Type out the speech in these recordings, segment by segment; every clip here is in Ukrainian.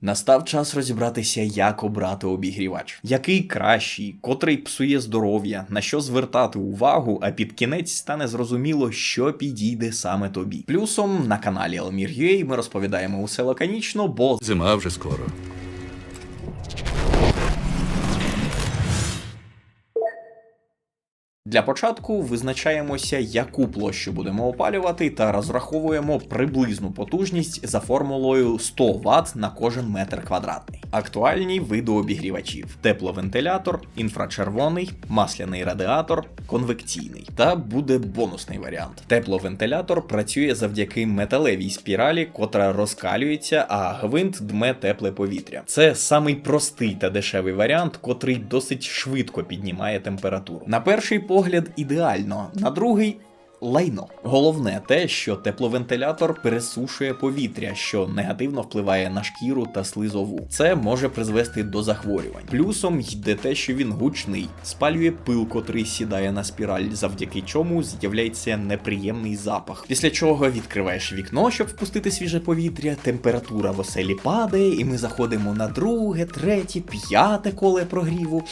Настав час розібратися, як обрати обігрівач, який кращий, котрий псує здоров'я, на що звертати увагу, а під кінець стане зрозуміло, що підійде саме тобі. Плюсом на каналі Elmir.ua ми розповідаємо усе лаконічно, бо Зима вже скоро. Для початку визначаємося, яку площу будемо опалювати, та розраховуємо приблизну потужність за формулою 100 Вт на кожен метр квадратний. Актуальні види обігрівачів: тепловентилятор, інфрачервоний, масляний радіатор, конвекційний. Та буде бонусний варіант. Тепловентилятор працює завдяки металевій спіралі, котра розкалюється, а гвинт дме тепле повітря. Це самий простий та дешевий варіант, котрий досить швидко піднімає температуру. На перший погляд ідеально, на другий. Лайно. Головне те, що тепловентилятор пересушує повітря, що негативно впливає на шкіру та слизову. Це може призвести до захворювань. Плюсом йде те, що він гучний, спалює пил, котрий сідає на спіраль, завдяки чому з'являється неприємний запах. Після чого відкриваєш вікно, щоб впустити свіже повітря, температура в оселі падає, і ми заходимо на друге, третє, п'яте коле прогріву.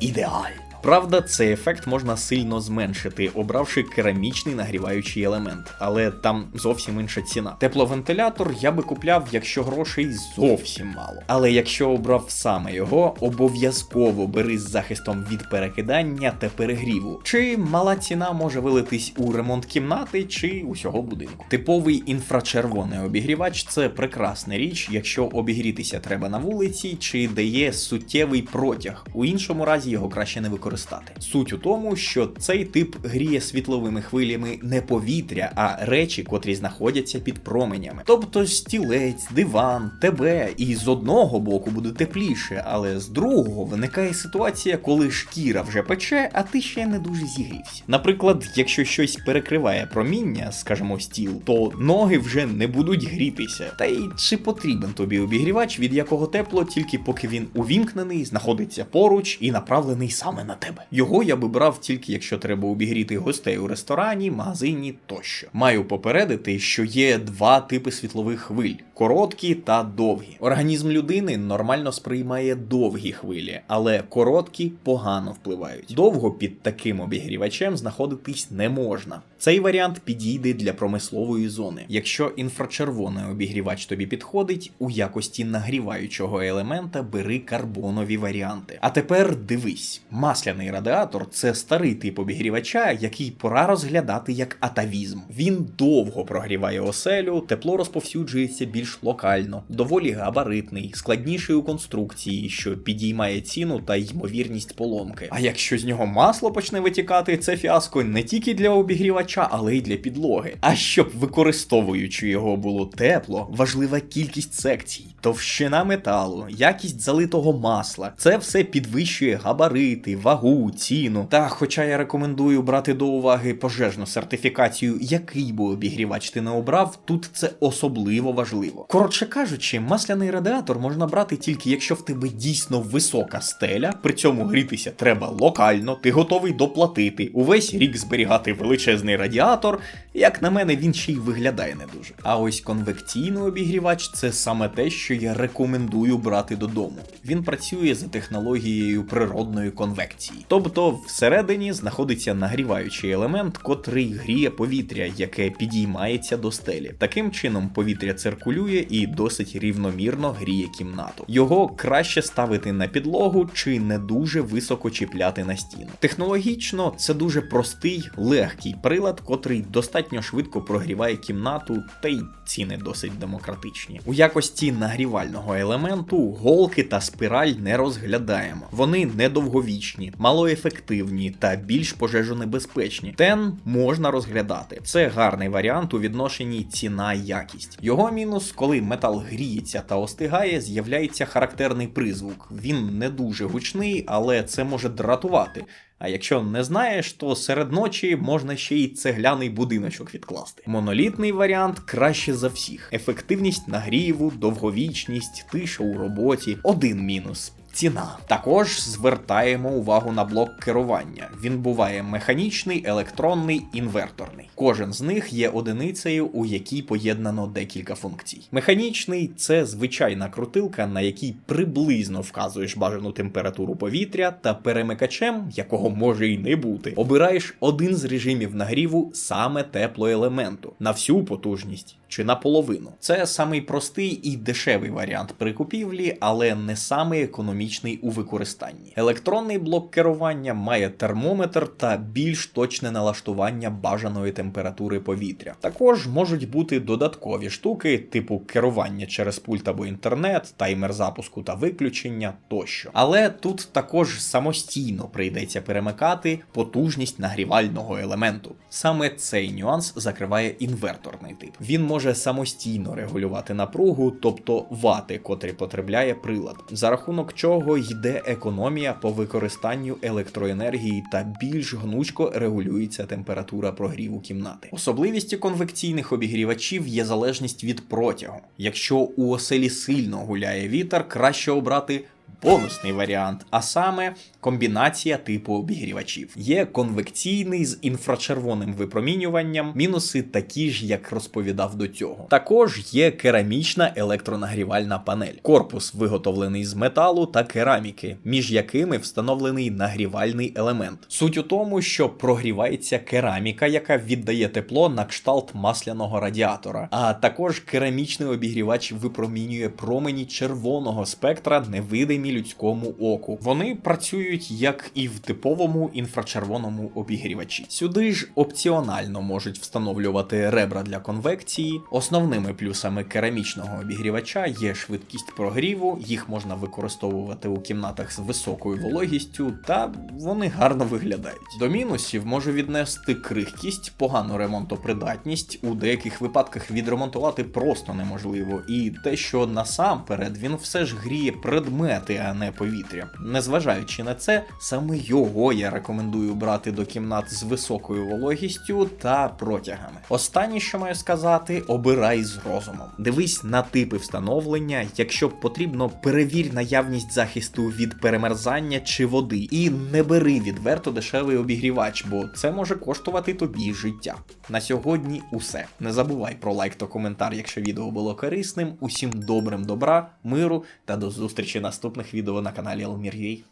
Ідеально. Правда, цей ефект можна сильно зменшити, обравши керамічний нагріваючий елемент, але там зовсім інша ціна. Тепловентилятор я би купляв, якщо грошей зовсім мало. Але якщо обрав саме його, обов'язково бери з захистом від перекидання та перегріву. Чи мала ціна може вилитись у ремонт кімнати чи усього будинку. Типовий інфрачервоний обігрівач це прекрасна річ, якщо обігрітися треба на вулиці, чи дає суттєвий протяг. У іншому разі його краще не використовувати. Суть у тому, що цей тип гріє світловими хвилями не повітря, а речі, котрі знаходяться під променями. Тобто стілець, диван, тебе, і з одного боку буде тепліше, але з другого виникає ситуація, коли шкіра вже пече, а ти ще не дуже зігрівся. Наприклад, якщо щось перекриває проміння, скажімо, стіл, то ноги вже не будуть грітися. Та й чи потрібен тобі обігрівач, від якого тепло, тільки поки він увімкнений, знаходиться поруч і направлений саме на тебе. Його я би брав тільки якщо треба обігріти гостей у ресторані, магазині тощо. Маю попередити, що є два типи світлових хвиль: короткі та довгі. Організм людини нормально сприймає довгі хвилі, але короткі погано впливають. Довго під таким обігрівачем знаходитись не можна. Цей варіант підійде для промислової зони. Якщо інфрачервоний обігрівач тобі підходить, у якості нагріваючого елемента бери карбонові варіанти. А тепер дивись, масляний радіатор це старий тип обігрівача, який пора розглядати як атавізм. Він довго прогріває оселю, тепло розповсюджується більш локально, доволі габаритний, складніший у конструкції, що підіймає ціну та ймовірність поломки. А якщо з нього масло почне витікати, це фіаско не тільки для обігрівача, але й для підлоги. А щоб використовуючи його було тепло, важлива кількість секцій, товщина металу, якість залитого масла. Це все підвищує габарити, вагу, ціну. Та, хоча я рекомендую брати до уваги пожежну сертифікацію, який би обігрівач ти не обрав, тут це особливо важливо. Коротше кажучи, масляний радіатор можна брати тільки якщо в тебе дійсно висока стеля, при цьому грітися треба локально, ти готовий доплатити, увесь рік зберігати величезний радіатор. Як на мене, він ще й виглядає не дуже. А ось конвекційний обігрівач це саме те, що я рекомендую брати додому. Він працює за технологією природної конвекції. Тобто всередині знаходиться нагріваючий елемент, котрий гріє повітря, яке підіймається до стелі. Таким чином повітря циркулює і досить рівномірно гріє кімнату. Його краще ставити на підлогу чи не дуже високо чіпляти на стіну. Технологічно це дуже простий, легкий прилад, котрий достатньо швидко прогріває кімнату, та й ціни досить демократичні. У якості нагрівального елементу голки та спираль не розглядаємо. Вони недовговічні, малоефективні та більш пожежонебезпечні. Тен можна розглядати. Це гарний варіант у відношенні ціна якість. Його мінус, коли метал гріється та остигає, з'являється характерний призвук. Він не дуже гучний, але це може дратувати. А якщо не знаєш, то серед ночі можна ще й цегляний будиночок відкласти. Монолітний варіант краще за всіх: ефективність нагріву, довговічність, тиша у роботі. Один мінус. Ціна. Також звертаємо увагу на блок керування. Він буває механічний, електронний, інверторний. Кожен з них є одиницею, у якій поєднано декілька функцій. Механічний це звичайна крутилка, на якій приблизно вказуєш бажану температуру повітря, та перемикачем, якого може і не бути, обираєш один з режимів нагріву саме теплоелементу на всю потужність чи на половину. Це самий простий і дешевий варіант при купівлі, але не самий економічний у використанні. Електронний блок керування має термометр та більш точне налаштування бажаної температури повітря. Також можуть бути додаткові штуки, типу керування через пульт або інтернет, таймер запуску та виключення тощо. Але тут також самостійно прийдеться перемикати потужність нагрівального елементу. Саме цей нюанс закриває інверторний тип. Він може самостійно регулювати напругу, тобто вати, котрі потребляє прилад, за рахунок чого йде економія по використанню електроенергії та більш гнучко регулюється температура прогріву кімнати. Особливістю конвекційних обігрівачів є залежність від протягу. Якщо у оселі сильно гуляє вітер, краще обрати. Бонусний варіант, а саме комбінація типу обігрівачів. Є конвекційний з інфрачервоним випромінюванням, мінуси такі ж, як розповідав до цього. Також є керамічна електронагрівальна панель. Корпус виготовлений з металу та кераміки, між якими встановлений нагрівальний елемент. Суть у тому, що прогрівається кераміка, яка віддає тепло на кшталт масляного радіатора, а також керамічний обігрівач випромінює промені червоного спектра, невидимі людському оку. Вони працюють як і в типовому інфрачервоному обігрівачі. Сюди ж опціонально можуть встановлювати ребра для конвекції. Основними плюсами керамічного обігрівача є швидкість прогріву, їх можна використовувати у кімнатах з високою вологістю, та вони гарно виглядають. До мінусів можу віднести крихкість, погану ремонтопридатність, у деяких випадках відремонтувати просто неможливо, і те, що насамперед він все ж гріє предмети, а не повітря. Незважаючи на це, саме його я рекомендую брати до кімнат з високою вологістю та протягами. Останнє, що маю сказати, обирай з розумом. Дивись на типи встановлення, якщо потрібно, перевір наявність захисту від перемерзання чи води, і не бери відверто дешевий обігрівач, бо це може коштувати тобі життя. На сьогодні усе. Не забувай про лайк та коментар, якщо відео було корисним. Усім добрим добра, миру та до зустрічі в наступних відео на каналі Elmir.ua.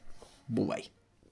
Бувай!